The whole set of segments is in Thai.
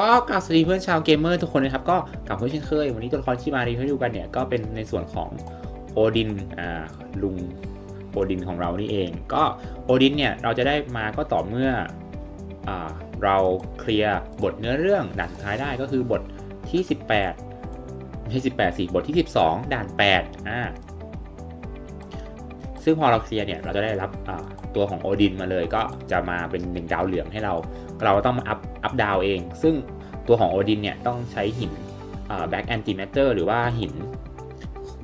ก็กลับสวัสดีเพื่อนชาวเกมเมอร์ทุกคนนะครับ ก็กลับมาเช่นเคย วันนี้ตัวละครที่มารีวิวให้ดูกันเนี่ย ก็เป็นในส่วนของโอดินอ่าลุงโอดินของเรานี่เอง ก็โอดินเนี่ยเราจะได้มาก็ต่อเมื่ออ่าเราเคลียร์บทเนื้อเรื่องด่านสุดท้ายได้ก็คือบทที่ 18ไม่ใช่18สิบทที่ 12 ด่าน8อ่า ซึ่งพอเราเคลียร์เนี่ยเราจะได้รับตัวของโอดินมาเลย ก็จะมาเป็นหนึ่งดาวเหลืองให้เรา เราต้องมาอัพอัพดาวเอง ซึ่งตัวของโอดินเนี่ยต้องใช้หินแบ็กแอนติ m มเตอร์หรือว่าหิน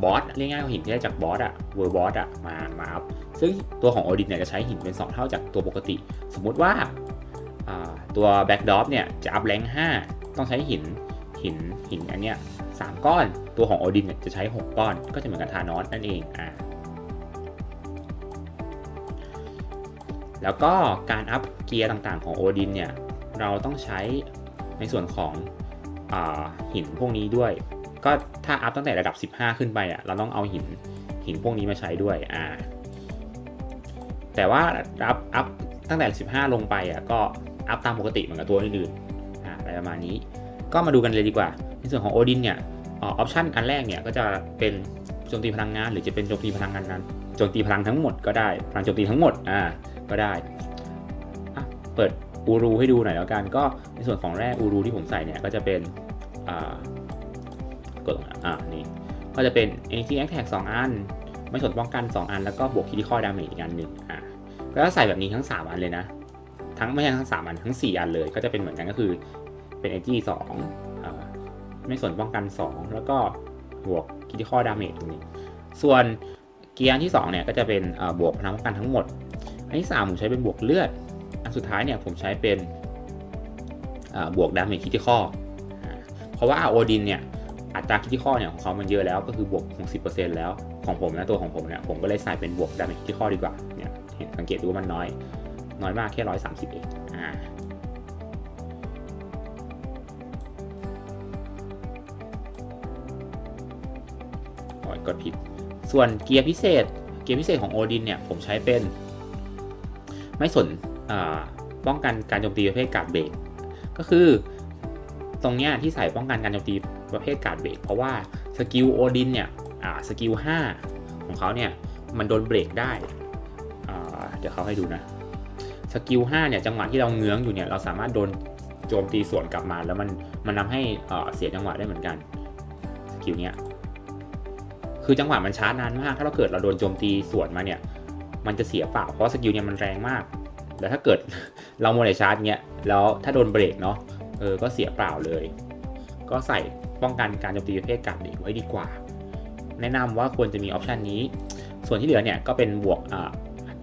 บอสเรียกง่ายๆว่าหินที่ได้จากบอสอะเวอร์บอสอะมามาอัพซึ่งตัวของโอดินเนี่ยจะใช้หินเป็น 2 เท่าจากตัวปกติ สมมุติว่าตัวแบ็กดอฟเนี่ยจะอัพแรง5ต้องใช้หินหินหินอันเนี้ยสามก้อนตัวของโอดินเนี่ยจะใช้ 6 ก้อน ก็จะเหมือนกับทานอสนั่นเองอ่า แล้วก็การอัพเกียร์ต่างๆของโอดินเนี่ย เราต้องใช้ในส่วนของอหินพวกนี้ด้วย ก็ถ้าอัพตั้งแต่ระดับ 15 ขึ้นไปอะเราต้องเอาหินหินพวกนี้มาใช้ด้วยอ่าแต่ว่าอัพอัพตั้งแต่ 15 ลงไปอะก็อัพตามปกติเหมือนกับตัวอื่นๆอ่าอะไรประมาณนี้ ก็มาดูกันเลยดีกว่า ในส่วนของโอดินเนี่ยออปชันอันแรกเนี่ยก็จะเป็นโจมตีพลังงาน หรือจะเป็นโจมตีพลังงานนั้นโจมตีพลังทั้งหมดก็ได้พลังโจมตีทั้งหมดอ่า ก็ได้ เปิดอูรูให้ดูหน่อยแล้วกัน ก็ในส่วนของแร่อูรูที่ผมใส่เนี่ยก็จะเป็นอ่ากดตรงนะอ่านี่ก็จะเป็น energy attack 2อัน ไม่สนป้องกัน 2 อัน แล้วก็บวก critical damage อีกอันหนึ่งอ่าก็ใส่แบบนี้ทั้ง 3 อันเลยนะ ทั้งไม่ใช่ทั้ง 3 อัน ทั้ง 4 อันเลย ก็จะเป็นเหมือนกันก็คือเป็น energy 2อ่าไม่สนป้องกัน 2 แล้วก็บวก critical damage ตรงนี้ส่วนเกียร์ที่ 2 เนี่ยก็จะเป็นบวกพลังป้องกันทั้งหมด อันที่3ผมใช้เป็นบวกเลือด อันสุดท้ายเนี่ยผมใช้เป็นบวกดาเมจคิติคอเพราะว่าโอดินเนี่ยอัตราคิติคอเนี่ยของเขามันเยอะแล้วก็คือบวก 60%แล้วของผมนะตัวของผมเนี่ยผมก็เลยใส่เป็นบวกดาเมจคิติคอดีกว่าเนี่ยเห็นสังเกตดูว่ามันน้อยน้อยมากแค่ 130 เองอ่าโอ้ยกดผิด ส่วนเกียร์พิเศษ เกียร์พิเศษของโอดินเนี่ยผมใช้เป็น ไม่สนป้องกันการโจมตีประเภทการเบรกก็คือตรงเนี้ยที่ใส่ป้องกันการโจมตีประเภทการเบรกเพราะว่าสกิลโอดินเนี่ยสกิล5ของเขาเนี่ยมันโดนเบรกได้เดี๋ยวเขาให้ดูนะสกิล5เนี่ยจังหวะที่เราเงื้องอยู่เนี่ยเราสามารถโดนโจมตีสวนกลับมาแล้วมันมันทำให้เสียจังหวะได้เหมือนกันสกิลเนี้ยคือจังหวะมันช้านานมาก ถ้าเราเกิดเราโดนโจมตีสวนมาเนี่ย มันจะเสียเปล่าเพราะสกิลเนี่ยมันแรงมาก แต่ถ้าเกิดเราโมเดลชาร์จเนี้ยแล้วถ้าโดนเบรกเนาะเออก็เสียเปล่าเลย ก็ใส่ป้องกันการโจมตีประเภทการเบรกไว้ดีกว่า แนะนำว่าควรจะมีออปชันนี้ ส่วนที่เหลือเนี่ยก็เป็นบวกอ่า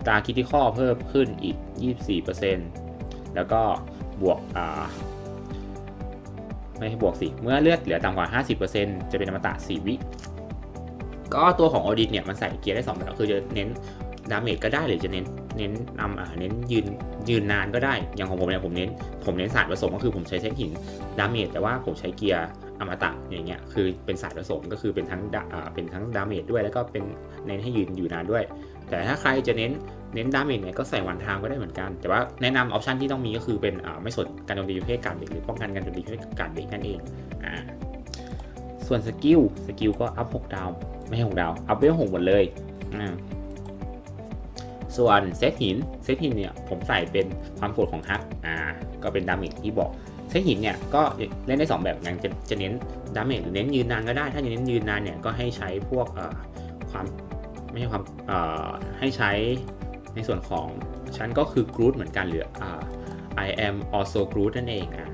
ตราคิติคอเพิ่มขึ้นอีก 24%แล้วก็บวกอ่าไม่ให้บวกสิ เมื่อเลือดเหลือต่ำกว่า 50%จะเป็นอมตะ4วิ ก็ตัวของออดิตเนี่ยมันใส่เกียร์ได้2แบบคือจะเน้น ดาเมจก็ได้หรือจะเน้นเน้นนำอ่าเน้นยืนยืนนานก็ได้ อย่างของผมเนี่ยผมเน้นผมเน้นสายผสมก็คือผมใช้เซตหินดาเมจแต่ว่าผมใช้เกียร์อมตะอย่างเงี้ยคือเป็นสายผสมก็คือเป็นทั้งอ่าเป็นทั้งดาเมจด้วยแล้วก็เป็นเน้นให้ยืนอยู่นานด้วย แต่ถ้าใครจะเน้นเน้นดาเมจเนี่ยก็ใส่วันทางก็ได้เหมือนกัน แต่ว่าแนะนำออปชันที่ต้องมีก็คือเป็นอ่าไม่สนการโจมตีประเภทการเบรกหรือป้องกันการโจมตีประเภทการเบรกนั่นเองอ่าส่วนสกิลสกิลก็อัพ6ดาว ไม่ใช่6ดาว อัพเวล6หมดเลยอ่า ส่วนเซตหินเซตหินเนี่ยผมใส่เป็นความโกรธของฮักอ่าก็เป็นดาเมจที่บอกเซตหินเนี่ยก็เล่นได้ 2 แบบงั้นจะจะเน้นดาเมจหรือเน้นยืนนานก็ได้ ถ้าจะเน้นยืนนานเนี่ยก็ให้ใช้พวกความไม่ใช่ความให้ใช้ในส่วนของฉันก็คือกรูดเหมือนกันหรืออ่า I am also Groot นั่นเองอะ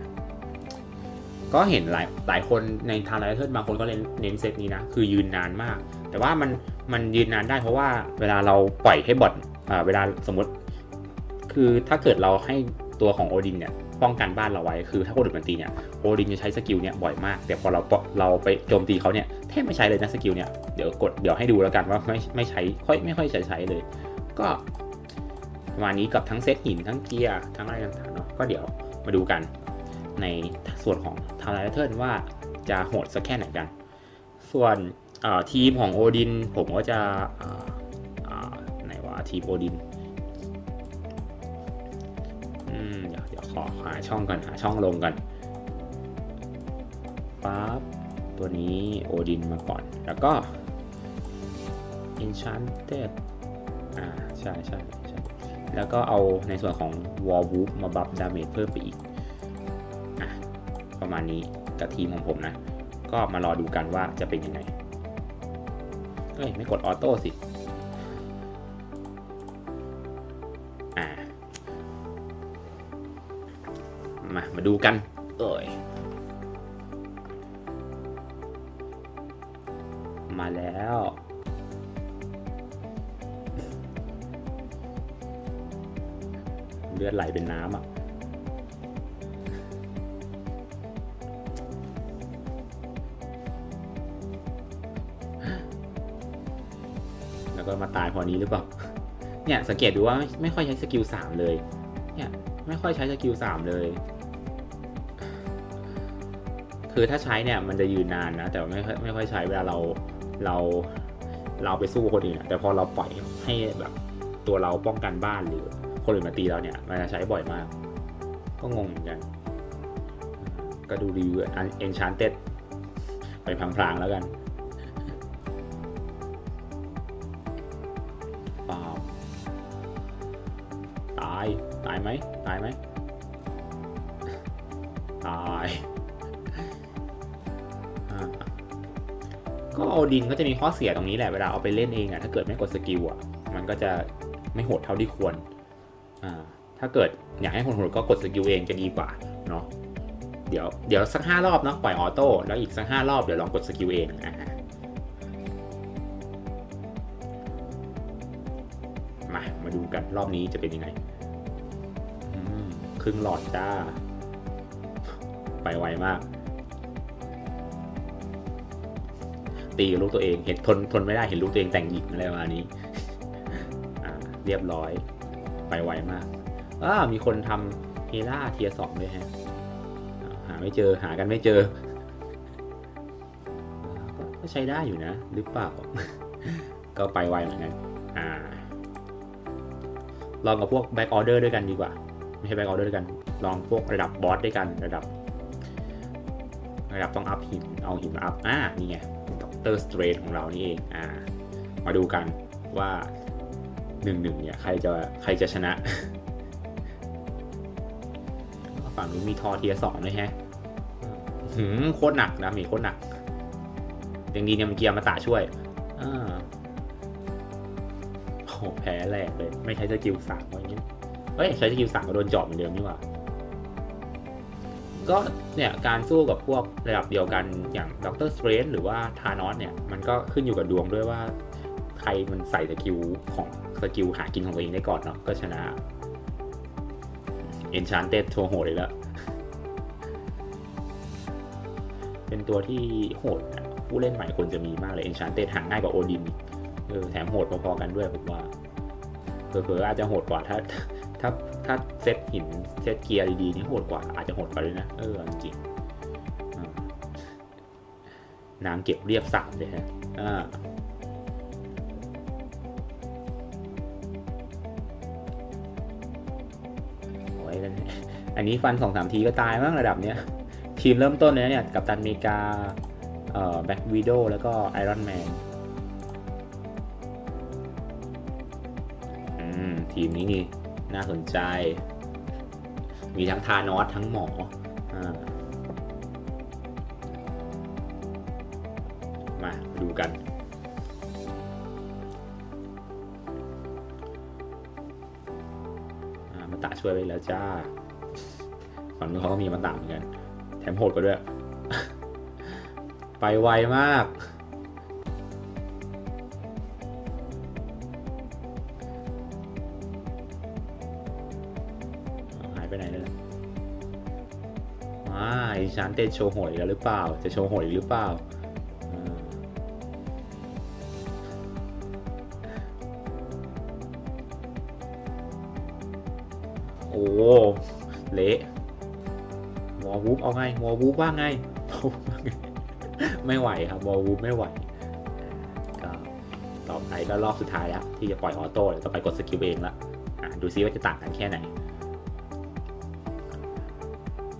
ก็เห็นหลายหลายคนในทางไลเทิร์บางคนก็เน้นเน้นเซตนี้นะ คือยืนนานมาก แต่ว่ามันมันยืนนานได้เพราะว่าเวลาเราปล่อยให้บอท เวลาสมมติ คือถ้าเกิดเราให้ตัวของโอดินเนี่ยป้องกันบ้านเราไว้ คือถ้าคนอื่นมันตีเนี่ยโอดินจะใช้สกิลเนี่ยบ่อยมาก แต่พอเราเราไปโจมตีเขาเนี่ยแทบไม่ใช้เลยนะสกิลเนี่ยเดี๋ยวกดเดี๋ยวให้ดูแล้วกันว่าไม่ไม่ใช้ค่อยไม่ค่อยใช้ใช้เลย ก็ประมาณนี้กับทั้งเซตหินทั้งเกียร์ทั้งอะไรต่างๆเนาะก็เดี๋ยวมาดูกันในส่วนของทาวไลเทิร์นว่าจะโหดสักแค่ไหนกัน ส่วนทีมของโอดินผมก็จะาทีโอดินอืมเดี๋ยวเดี๋ยวขอหาช่องก่อนหาช่องลงกันปั๊บตัวนี้โอดินมาก่อน แล้วก็ Enchanted อ่าใช่ใช่ใช่แล้วก็เอาในส่วนของ Wall w o o f มาบัฟดาเมจเพิ่มไปอีกอะประมาณนี้กับทีมของผมนะ ก็มารอดูกันว่าจะเป็นยังไงเอ้ย ไม่กดออโต้สิ อ่ามามาดูกัน เอ้ยมาแล้วเลือดไหลเป็นน้ำอะ แล้วก็มาตายพอนี้หรือเปล่า เนี่ยสังเกตดูว่าไม่ไม่ค่อยใช้สกิลสามเลย เนี่ยไม่ค่อยใช้สกิลสามเลย คือถ้าใช้เนี่ยมันจะยืนนานนะ แต่ไม่ค่อยไม่ค่อยใช้เวลาเราเราเราไปสู้คนอื่นแต่พอเราปล่อยให้แบบตัวเราป้องกันบ้านหรือคนอื่นมาตีเราเนี่ย มันจะใช้บ่อยมาก ก็งงเหมือนกัน ก็ดูรีวิวเอนชานเต็ดไปพลางๆแล้วกันายตายไหมตายไหมตายก็โอดินก็จะมีข้อเสียตรงนี้แหละเวลาเอาไปเล่นเองอะถ้าเกิดไม่กดสกิลอะมันก็จะไม่โหดเท่าที่ควรอ่าถ้าเกิดอยากให้คนโหดก็กดสกิลเองจะดีกว่าเนาะเดี๋ยวเดี๋ยวสักห้ารอบเนาะปล่อยออโต้แล้วอีกสักห้ารอบเดี๋ยวลองกดสกิลเองอ่ามามาดูกันรอบนี้จะเป็นยังไง รึ่งหลอดจ้า ไปไวมาก ตีกับลูกตัวเอง เห็นทนทนไม่ได้เห็นลูกตัวเองแต่งหญิงอะไรประมาณนี้เรียบร้อย ไปไวมากอ้ามีคนทำเฮล่าเทียสองด้วยฮะ หาไม่เจอหากันไม่เจอ ก็ใช้ได้อยู่นะ หรือเปล่า ก็ไปไวเหมือนกัน อ่าลองกับพวกแบ็กออเดอร์ด้วยกันดีกว่า ไม่ใช่แบ็กออเดอร์ด้วยกัน ลองพวกระดับบอสด้วยกันระดับ ระดับต้องอัพหินเอาหินมาอัพอ่านี่ไงด็อกเตอร์สเตรทของเรานี่เองอ่ามาดูกันว่าหนึ่งหนึ่งเนี่ยใครจะใครจะชนะฝั่งนู้นมีทอเทียสองด้วยแฮะหืมโคตรหนักนะมีโคตรหนักยังดีเนี่ยมันเกียร์มาตาช่วยอ่าโอ้แพ้แรกเลย ไม่ใช้สกิลสามอะไรเงี้ย เฮ้ยใช้สกิลสามก็โดนเจอบเหมือนเดิมนี่หว่าก็เนี่ยการสู้กับพวกระดับเดียวกันอย่างด็อกเตอร์สเตรนหรือว่าทานอสเนี่ยมันก็ขึ้นอยู่กับดวงด้วยว่า ใครมันใส่สกิลของสกิลหากินของตัวเองได้ก่อนเนาะก็ชนะเอนชานเต็ดโชโหดเลยล้วเป็นตัวที่โหดผู้เล่นใหม่ควรจะมีมากเลยเอนชานเต็ดหาง่ายกว่าโอดินเออแถมโหดพอๆกันด้วยผมว่าเผลอๆอาจจะโหดกว่าถ้า ถ้าถ้าเซตหินเซตเกียร์ดีๆนี่โหดกว่า อาจจะโหดกว่าเลยนะ เออจริงนางเก็บเรียบสามเลยฮะอ่าโอ้ยนั่นอันนี้ฟันสองสามทีก็ตายมั้งระดับเนี้ย ทีมเริ่มต้นเลยนะเนี่ย กับตันเมกาเอ่อแบ็กวีโดแล้วก็ไอรอนแมนอืมทีมนี้นี่ น่าสนใจ มีทั้งทานอสทั้งหมออามาดูกันอ่ามาตะช่วยไปแล้วจ้าฝั่งนู้นเขาก็มีมาตะเหมือนกัน แถมโหดกว่าด้วย ไปไวมาก ไปไหนเลยอ่าอีชานเต้นโชว์โหดอีกแล้วหรือเปล่า จะโชว์โหดอีกหรือเปล่าโอ้เละวอลวูฟเอาไงวอลวูฟว่าไงไม่ไหวครับวอลวูฟไม่ไหวก็ต่อไปก็รอบสุดท้ายแล้วที่จะปล่อยออโต้เดี๋ยวต่อไปกดสกิลเองละดูซิว่าจะต่างกันแค่ไหน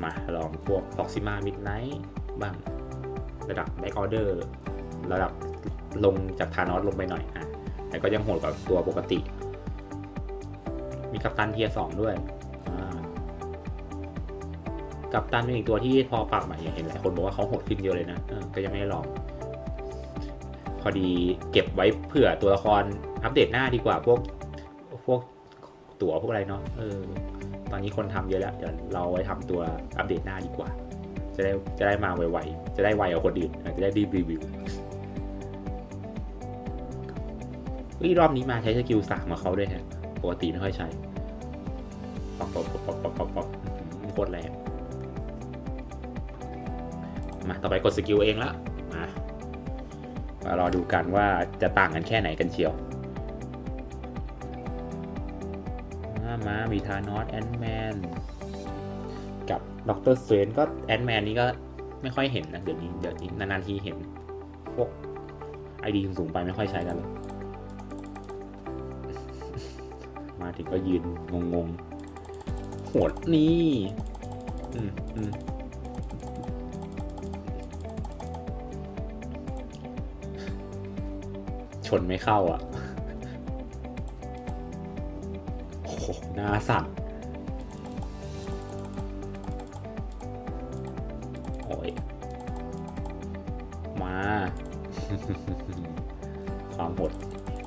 มาลองพวก Proxima Midnight บ้างระดับแบ็กออเดอร์ระดับลงจากทานอสลงไปหน่อยอะแต่ก็ยังโหดกว่าตัวปกติ มีกัปตันเทียสองด้วยกัปตันเป็นอีกตัวที่พอปรับมาอย่างเห็นหลายคนบอกว่าเขาโหดขึ้นเยอะเลยนะก็ยังไม่ได้ลอง พอดีเก็บไว้เผื่อตัวละครอัปเดตหน้าดีกว่าพวกพวกตั๋วพวกอะไรเนาะเออ ตอนนี้คนทำเยอะแล้วเดี๋ยวเราไว้ทำตัวอัปเดตหน้าดีกว่า จะได้จะได้มาไวๆจะได้ไวกว่าคนอื่นจะได้รีบรีวิวเฮ้ยรอบนี้มาใช้สกิลสามมาเขาด้วยฮะปกติไม่ค่อยใช้ปอกปอกปอกปอกปอกปอกโคตรแรงมาต่อไปกดสกิลเองละมามารอดูกันว่าจะต่างกันแค่ไหนกันเชียว มามามีทานอสแอนแมนกับด็อกเตอร์สเตรนก็แอนแมนนี้ก็ไม่ค่อยเห็นนะเดี๋ยวนี้เดี๋ยวนี้นานๆทีเห็น พวกไอดีสูงๆไปไม่ค่อยใช้กันเลยมาถึงก็ยืนงงๆโหดนี่อืมอืมชนไม่เข้าอะ หหน้าสั่นโอ้ยมา ความโหด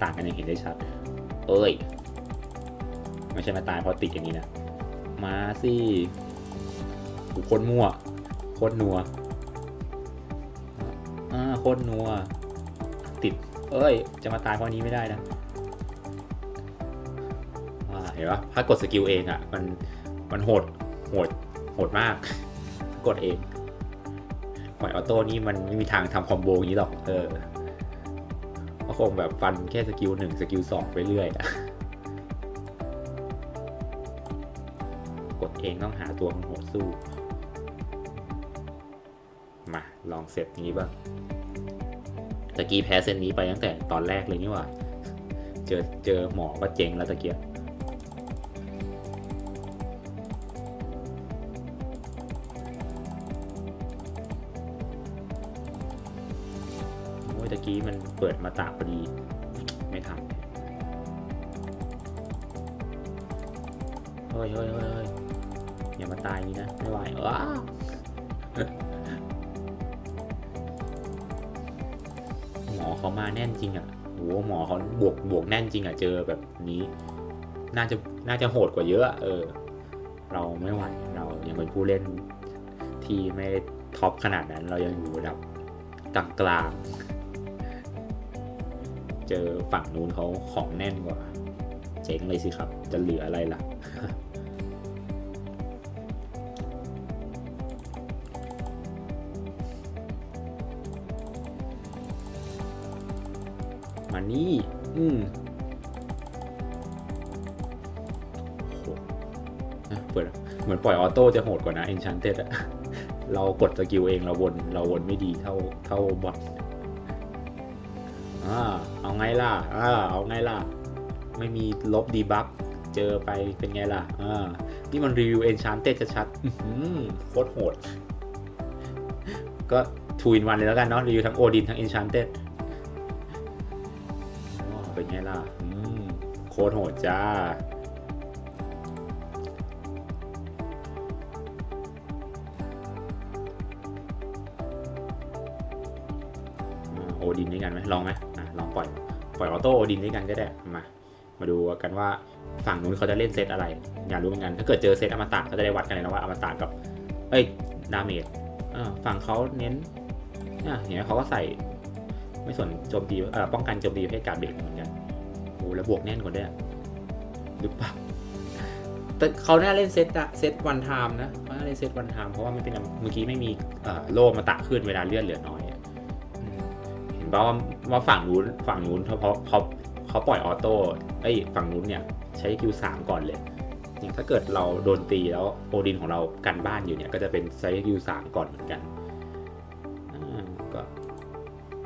ต่างกันอย่างเห็นได้ชัด เอ้ย ไม่ใช่มาตายเพราะติดอย่างนี้นะ มาสิโอ้โหโคตรมั่ว โคตรนัว อ่า โคตรนัว ติด เอ้ย จะมาตายเพราะนี้ไม่ได้นะอ่า เห็นปะถ้ากดสกิลเองอะ่ะมันมันโหดโหดโหดมาก กดเองปล่อยออโต้นี่มันไม่มีทางทำคอมโบอย่างนี้หรอก เออก็คงแบบฟันแค่สกิลหนึ่งสกิลสองไปเรื่อยอะกดเองต้องหาตัวมันโหดสู้ มาลองเซตนี้บ้างตะกี้แพ้เส้นนี้ไปตั้งแต่ตอนแรกเลยนี่หว่า เจอเจอหมอก็เจ๊งแล้วตะเกียบ เปิดมาตากพอดีไม่ทำเฮ้ยเฮ้ยเฮ้ยเฮ้ยอย่ามาตายนี้นะ ไม่ไหวว้าหมอเขามาแน่นจริงอะโหหมอเขาบวกบวกแน่นจริงอะ เจอแบบนี้ น่าจะน่าจะโหดกว่าเยอะเออ เราไม่ไหวเรายังเป็นผู้เล่นที่ไม่ท็อปขนาดนั้น เรายังอยู่ระดับกลางกลางๆ เจอฝั่งนู้นเขาของแน่นกว่า เจ๋งเลยสิครับ จะเหลืออะไรล่ะ มานี่ อืมโหนะเปิดเหมือนปล่อยออโต้จะโหดกว่านะ Enchanted อะเรากดสกิลเองเราวนเราวนไม่ดีเท่าเท่าบอท อ่าเอาไงล่ะอ่าเอาไงล่ะ ไม่มีลบดีบัฟเจอไปเป็นไงล่ะอ่านี่มันรีวิว Enchanted ชัดๆโคตรโหด ก็ทูอินวันเลยแล้วกันเนาะรีวิวทั้งโอดินทั้ง Enchanted อ๋อเป็นไงล่ะโคตรโหดจ้าโอดินด้วยกันไหมลองไหม ปล่อยปล่อยออโต้โอดินด้วยกันก็ได้มา มาดูกันว่าฝั่งนู้นเขาจะเล่นเซตอะไร อยากรู้เหมือนกัน ถ้าเกิดเจอเซตอมตะก็จะได้วัดกันเลยนะว่าอมตะกับ เอ้ยดาเมจฝั่งเขาเน้นอะเห็นไหมเขาก็ใส่ ไม่สนโจมตีเอ่อป้องกันโจมตีประเภทการเบรกเหมือนกันโอ้แล้วบวกแน่นกว่าด้วยหรือเปล่าแต่เขาน่าเล่นเซตอะเซตวันไทม์นะเขาน่าเล่นเซตวันไทม์เพราะว่ามันเป็นเมื่อกี้ไม่มีเอ่อโล่มาตะขึ้นเวลาเลื่อดเหลือน้อยเห็นป่าว่า ว่าฝั่งนู้นฝั่งนู้นเขาเขาเขาเขาปล่อยออโต้ไอ้ฝั่งนู้นเนี่ยใช้คิวสามก่อนเลยอย่างถ้าเกิดเราโดนตีแล้วโอดินของเรากันบ้านอยู่เนี่ยก็จะเป็นใช้คิวสามก่อนเหมือนกันก็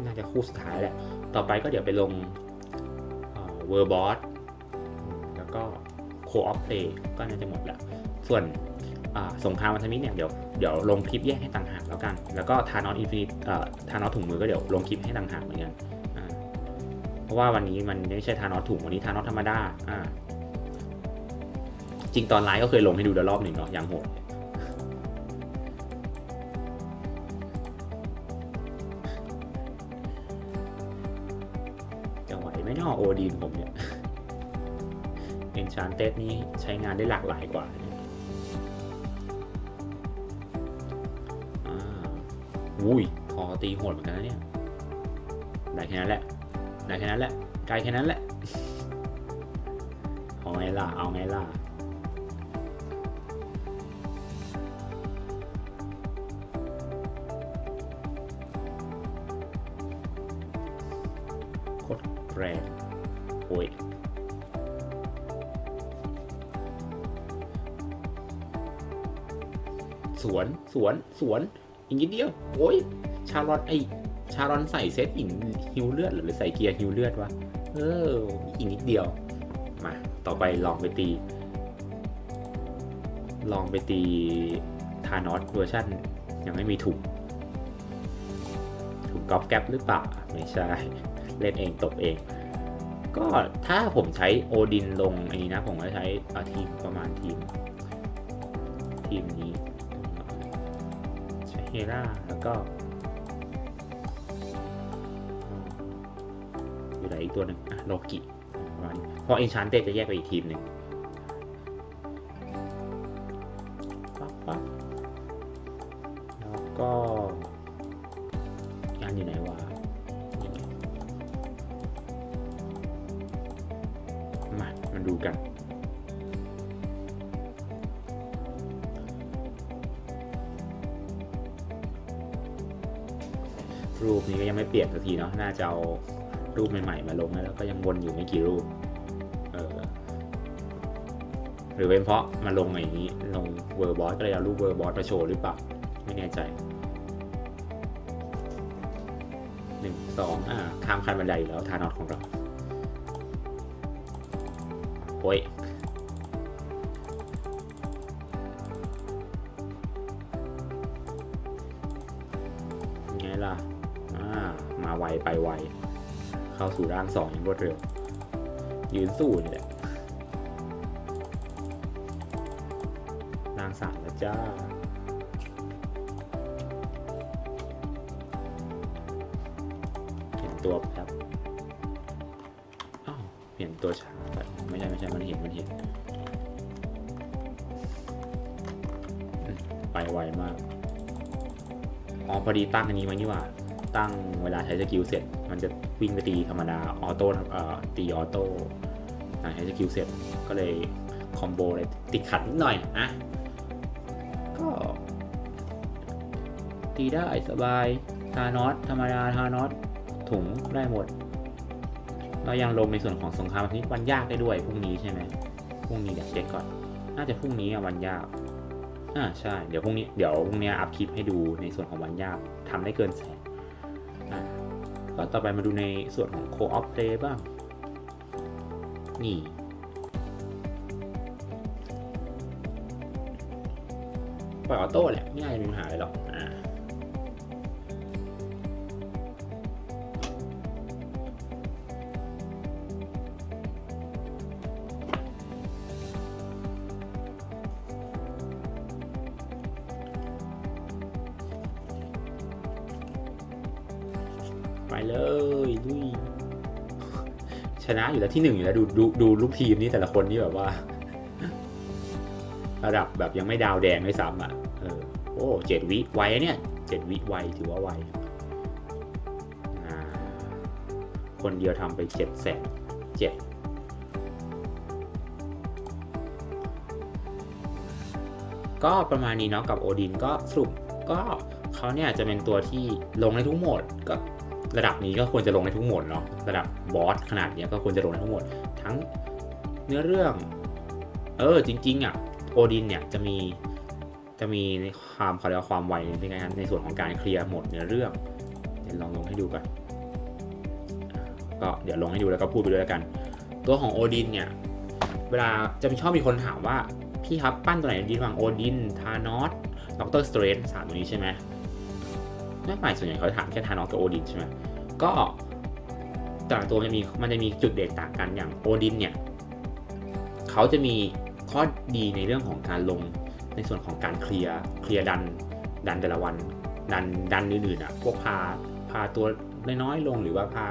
น่าจะคู่สุดท้ายแหละ ต่อไปก็เดี๋ยวไปลงเวอร์บอสแล้วก็โคออฟเพลย์ก็น่าจะหมดแล้ว ส่วน สงครามพันธมิตรเนี่ยเดี๋ยวเดี๋ยวลงคลิปแยกให้ต่างหากแล้วกัน แล้วก็ทานอสอินฟินิตทานอสถุงมือก็เดี๋ยวลงคลิปให้ต่างหากเหมือนกันเพราะว่าวันนี้มันไม่ใช่ทานอสถุงวันนี้ทานอสธรรมดาอ่าจริงตอนไลฟ์ก็เคยลงให้ดูเดยวรอบหนึ่งเนาะอย่างโหดจะไหวไหมเนอโอดีนผมเนี่ยเอนชานเต็ดนี้ใช้งานได้หลากหลายกว่าเอุ้ยคอตีโหดเหมือนกันนะเนี่ยได้แค่นั้นแหละได้แค่นั้นแหละไกลแค่นั้นแหละเอาไงล่ะเอาไงล่ะโคตรแรงโอ้ยสวน สวน สวน อีกนิดเดียว โอ้ย ชาลอนไอชาลอนใส่เซตอินฮิวเลือด หรือใส่เกียร์ฮิวเลือดวะ เออ อีกนิดเดียว มา ต่อไปลองไปตี ลองไปตีทานอสเวอร์ชันยังไม่มีถุงถุงก๊อปแก๊ปหรือเปล่า ไม่ใช่ เล่นเองตกเอง ก็ถ้าผมใช้โอดินลงอันนี้นะ ผมก็ใช้อาทีมประมาณทีม ทีมนี้ เฮราแล้วก็อยู่ไหนอีกตัวหนึ่งอะโลกิประมาณนี้พราะเอนชานเตจะแยกไปอีกทีมหนึ่งปั๊บปั๊บแล้วก็งานอยู่ไหนวะนี่ไงมา มาดูกัน รูปนี้ก็ยังไม่เปลี่ยนสักทีเนาะ น่าจะเอารูปใหม่ๆมาลงแล้วก็ยังวนอยู่ไม่กี่รูป เออ หรือเป็นเพราะมาลงอย่างนี้ลงเวอร์บอสก็เลยเอารูปเวอร์บอสมาโชว์หรือเปล่า ไม่แน่ใจหนึ่งสองอ่าข้ามคันบันไดอยู่แล้วทานอตของเราโอ้ยไงล่ะ มาไวไปไว เข้าสู่ร่างสองอย่างรวดเร็ว ยืนสู้นี่แหละร่างสามแล้วจ้าเห็นตัวครับอ้าวเห็นตัวช้าไปไม่ใช่ไม่ใช่มันเห็นมันเห็นไปไวมาก อ๋อพอดีตั้งอันนี้ไว้นี่หว่า ตั้งเวลาใช้สกิลเสร็จ มันจะวิ่งไปตีธรรมดาออโต้ตีออโต้หลังใช้สกิลเสร็จก็เลยคอมโบเลยติดขัดนิดหน่อยนะก็ตีได้สบายทานอสธรรมดาทานอสถุงได้หมด เรายังลงในส่วนของสงครามนธมิตรวันยากได้ด้วยพรุ่งนี้ใช่ไหมพรุ่งนี้เดี๋ยวเช็คก่อน น่าจะพรุ่งนี้อะวันยากอ่าใช่ เดี๋ยวพรุ่งนี้ เดี๋ยวพรุ่งนี้อัพคลิปให้ดูในส่วนของวันยากทำได้เกินแสน ก็ต่อไปมาดูในส่วนของ Co-op Play บ้าง นี่ ปล่อยออโต้แหละ ไม่น่าจะมีปัญหาเลยหรอก ชนะอยู่แล้วที่หนึ่งอยู่แล้วดูดูดูลูกทีมนี่แต่ละคนนี่แบบว่า ระดับแบบยังไม่ดาวแดงด้วยซ้ำอะเออโอ้เจ็ดวิไวเนี่ยเจ็ดวิไวถือว่าไวคนเดียวทำไปเจ็ดแสนเจ็ดก็ประมาณนี้เนาะกับโอดินก็สรุปก็เขาเนี่ยจะเป็นตัวที่ลงในทุกโหมดก็ ระดับนี้ก็ควรจะลงในทุกหมดเนาะระดับบอสขนาดเนี้ยก็ควรจะลงในทุกหมดทั้งเนื้อเรื่อง เออจริงๆอะโอดินเนี่ยจะมีจะมีในความเขาเรียกว่าความไวในการในส่วนของการเคลียร์หมดเนื้อเรื่องเดี๋ยวลองลงให้ดูกันก็เดี๋ยวลงให้ดูแล้วก็พูดไปด้วยแล้วกัน ตัวของโอดินเนี่ยเวลาจะมีชอบมีคนถามว่าพี่ครับปั้นตัวไหนดีระหว่างโอดินทานอส ด็อกเตอร์สเตรนสามตัวนี้ใช่ไหม ม่หมายส่วนใหญ่เขาจะถามแค่ทานอสกับโอดินใช่ไหมก็แต่ละตัวมันจะมีมันจะมีจุดเด่นต่างกันอย่างโอดินเนี่ยเขาจะมีข้อดีในเรื่องของการลงในส่วนของการเคลียร์เคลียร์ดันดันแต่ละวัน ดันดันอื่นๆอะพวกพาพาตัวน้อยๆลงหรือว่าพา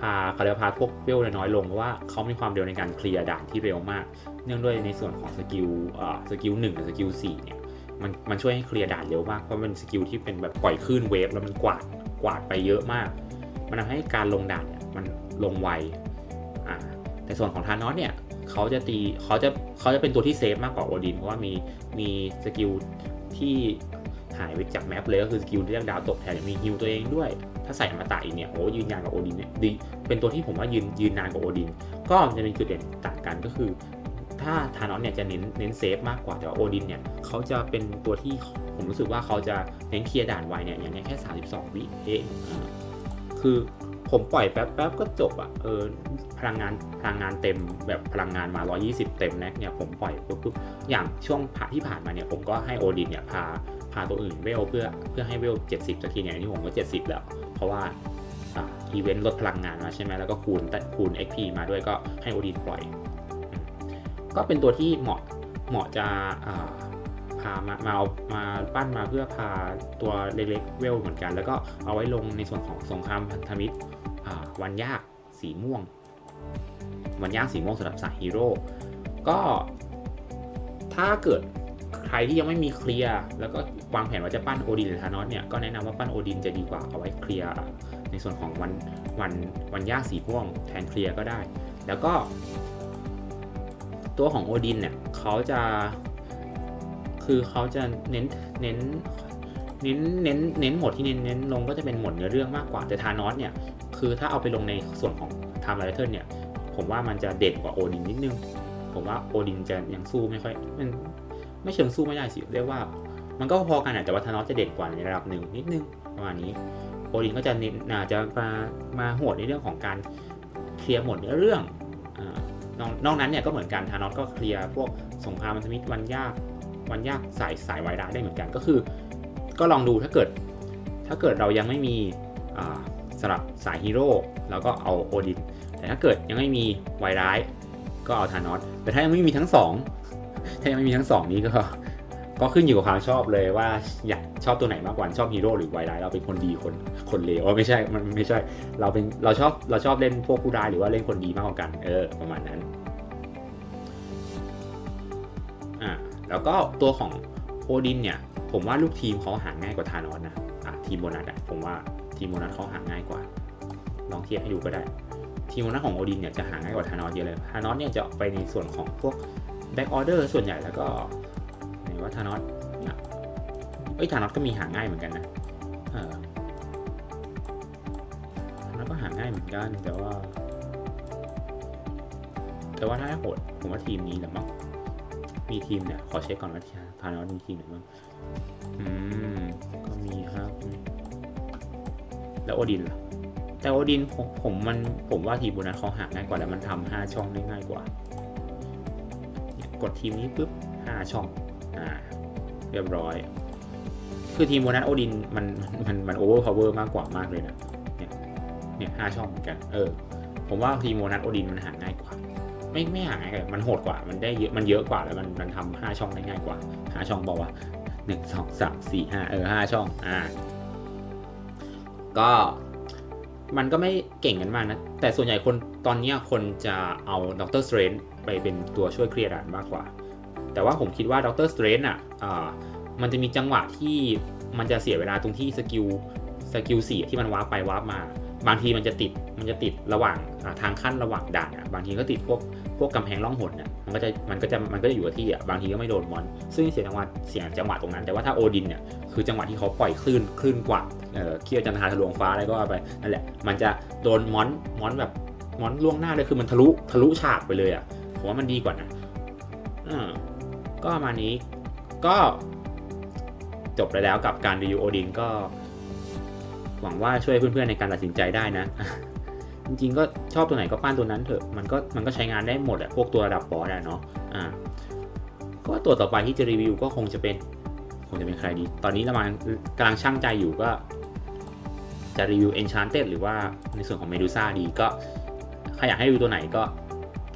พาเขาเรียกว่าพาพวกเวลน้อยลงเพราะว่าเขามีความเร็วในการเคลียร์ด่านที่เร็วมาก เนื่องด้วยในส่วนของสกิลอ่าสกิลหนึ่งกับสกิลสี่เนี่ย มันมันช่วยให้เคลียร์ด่านเร็วมาก เพราะมันสกิลที่เป็นแบบปล่อยคลื่นเวฟแล้วมันกวาดกวาดไปเยอะมาก มันทำให้การลงด่านเนี่ยมันลงไวอ่าแต่ส่วนของทานอสเนี่ยเขาจะตีเขาจะเขาจะเป็นตัวที่เซฟมากกว่าโอดิน เพราะว่ามีมีสกิลที่หายไปจากแมปเลยก็คือสกิลที่เรียกดาวตกแถมยังมีฮิวตัวเองด้วย ถ้าใส่อมาตะอีกเนี่ยโอ้ยืนยานกับโอดินเนี่ยดีเป็นตัวที่ผมว่ายืนยืนนานกว่าโอดิน ก็จะมีจุดเด่นต่างกันก็คือ ถ้าทานอสเนี่ยจะเน้นเน้นเซฟมากกว่าแต่ว่าโอดินเนี่ยเขาจะเป็นตัวที่ผมรู้สึกว่าเขาจะเน้นเคลียร์ด่านไวเนี่ยอย่างเนี้ยแค่ 32 วิเองอ่าคือผมปล่อยแป๊บแป๊บก็จบอะ่ะเออพลังงานพลังงานเต็มแบบพลังงานมา 120 เต็มแน็กเนี่ยผมปล่อยปุ๊บปุ๊บอย่างช่วงผ่านที่ผ่านมาเนี่ยผมก็ให้โอดินเนี่ยพาพาตัวอื่นเวลเพื่อเพื่อให้เวล 70สักทีเนี่ยที่ผมก็ 70 แล้ว เพราะว่าอ่าอีเวนต์ลดพลังงานมาใช่ไหมแล้วก็คูณคูณ XP มาด้วยก็ให้โอดินปล่อย ก็เป็นตัวที่เหมาะเหมาะจะพามามาเอามาปั้นมาเพื่อพาตัวเล็กๆเวลเหมือนกัน แล้วก็เอาไว้ลงในส่วนของสงครามพันธมิตรวันยากสีม่วง วันยากสีม่วงสำหรับสายฮีโร่ก็ถ้าเกิดใครที่ยังไม่มีเคลียร์แล้วก็วางแผนว่าจะปั้นโอดินหรือทานอสเนี่ยก็แนะนำว่าปั้นโอดินจะดีกว่าเอาไว้เคลียร์ในส่วนของวันวันวันยากสีม่วงแทนเคลียร์ก็ได้ แล้วก็ ตัวของโอดินเนี่ยเขาจะคือเขาจะเน้นเน้นเน้นเน้นเน้นหมดที่เน้นเน้นลงก็จะเป็นหมดเนื้อเรื่องมากกว่าแต่ทานอสเนี่ยคือถ้าเอาไปลงในส่วนของไทม์ไลท์เทิร์เนี่ย ผมว่ามันจะเด่นกว่าโอดินนิดนึง ผมว่าโอดินจะยังสู้ไม่ค่อยมันไม่เชิงสู้ไม่ได้สิเรียกว่า มันก็พอกันแต่ว่าทานอสจะเด่นกว่าในระดับหนึ่งนิดนึงประมาณนี้โอดินก็จะเน้นอาจจะมามาโหดในเรื่องของการเคลียร์หมดเนื้อเรื่องอ่า นอกนอกนั้นเนี่ยก็เหมือนกันธานอสก็เคลียร์พวกสงครามมันธมิตรวันยากวันยากสายสายวายร้ายได้เหมือนกันก็คือ ก็ลองดูถ้าเกิด ถ้าเกิดเรายังไม่มีสำหรับสายฮีโร่เราก็เอาโอดินแต่ถ้าเกิดยังไม่มีวายร้าย ก็เอาธานอสแต่ถ้ายังไม่มีทั้งสองถ้ายังไม่มีทั้งสองนี้ก็ ก็ขึ้นอยู่กับความชอบเลยว่าอยากชอบตัวไหนมากกว่าชอบฮีโร่หรือวายร้ายเราเป็นคนดีคนคนเลวอ๋อไม่ใช่มันไม่ใช่ เราเป็นเราชอบเราชอบเล่นพวกผู้ร้ายหรือว่าเล่นคนดีมากกว่ากันเออประมาณนั้นอ่าแล้วก็ตัวของโอดินเนี่ยผมว่าลูกทีมเขาหาง่ายกว่าทานอสนะอะทีมโบนัสอะผมว่าทีมโบนัสเขาหาง่ายกว่าลองเทียบให้ดูก็ได้ ทีมโบนัสของโอดินเนี่ยจะหาง่ายกว่าทานอสเยอะเลยทานอสเนี่ยจะไปในส่วนของพวกแบ็กออเดอร์ส่วนใหญ่แล้วก็ ว่าทานอสเอ้ยทานอสก็มีหาง่ายเหมือนกันนะเออแล้วก็หาง่ายเหมือนกัน แต่ว่า แต่ว่าถ้าให้โหดผมว่าทีมนี้แหละมั้งมีทีมเนี่ยขอเช็คก่อนว่าทานอสมีทีมไหนบ้างอืมก็มีครับแล้วโอดินล่ะแต่โอดินผมผมมันผมว่าทีมโบนัสเขาหาง่ายกว่าแล้วมันทำห้าช่องได้ง่ายกว่า กดทีมนี้ปุ๊บห้าช่อง อ่าเรียบร้อย คือทีมโบนัสโอดินมันมันมันโอเวอร์พาวเวอร์มากกว่ามากเลยนะเนี่ยห้าช่องเหมือนกัน เออ ผมว่าทีมโมนัสโอดินมันหาง่ายกว่า ไม่ไม่หาง่ายกว่ามันโหดกว่า มันได้เยอะมันเยอะกว่าแล้วมันมันทำห้าช่องได้ง่ายกว่าห้าช่องบอกว่าหนึ่งสองสามสี่ห้าเออห้าช่อง อ่า ก็มันก็ไม่เก่งกันมากนะ แต่ส่วนใหญ่คนตอนนี้คนจะเอาด็อกเตอร์สเตรนไปเป็นตัวช่วยเคลียร์ด่านมากกว่า แต่ว่าผมคิดว่าด็อกเตอร์สเตรนอะอ่ามันจะมีจังหวะที่มันจะเสียเวลาตรงที่สกิลสกิลสี่ที่มันวาร์ปไปวาร์ปมา บางทีมันจะติดมันจะติดระหว่างทางขั้นระหว่างด่านอะบางทีก็ติดพวกพวกกำแพงร่องหนอะมันก็จะมันก็จะมันก็จะอยู่กับที่อะบางทีก็ไม่โดนมอน ซึ่งเสียจังหวะเสียจังหวะตรงนั้น แต่ว่าถ้าโอดินเนี่ยคือจังหวะที่เขาปล่อยคลื่นคลื่นกว่าเออคียวจันทราทะลวงฟ้าอะไรก็ไปนั่นแหละ มันจะโดนมอนมอนแบบมอนล่วงหน้าเลยคือมันทะลุทะลุฉากไปเลยอะผมว่ามันดีกว่านะอ่า ก็ประมาณนี้ก็จบไปแล้วกับการรีวิวโอดินก็ หวังว่าช่วยเพื่อนๆในการตัดสินใจได้นะ จริงๆก็ชอบตัวไหนก็ปั้นตัวนั้นเถอะมันก็มันก็ใช้งานได้หมดแหละพวกตัวระดับบอสอะเนาะอ่าก็ตัวต่อไปที่จะรีวิวก็คงจะเป็นคงจะเป็นใครดี ตอนนี้รามกำลังช่างใจอยู่ก็ จะรีวิว Enchanted หรือว่าในส่วนของ Medusa ดีก็ใครอยากให้รีวิวตัวไหนก็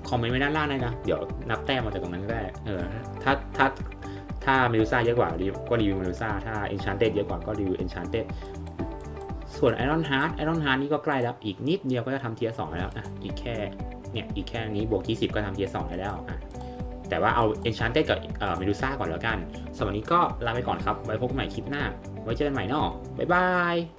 คอมเมนต์ไว้ด้านล่างได้นะ เดี๋ยวนับแต้มมาจากตรงนั้นก็ได้เออถ้าถ้าถ้า Medusa เยอะกว่าก็รีวิว Medusa ถ้า Enchanted เยอะกว่าก็รีวิว Enchanted ส่วน Iron Heart Iron Heart นี่ก็ใกล้แล้วอีกนิดเดียวก็จะทำเทียร์สองแล้วอะอีกแค่เนี่ยอีกแค่นี้บวกที่10ก็ทำเทียร์สองได้แล้วอะแต่ว่าเอา Enchanted กับเอ่อ Medusa ก่อนแล้วกันสำหรับวันนี้ก็ลาไปก่อนครับ ไว้พบกันใหม่คลิปหน้า ไว้เจอกันใหม่เนาะบ๊ายบาย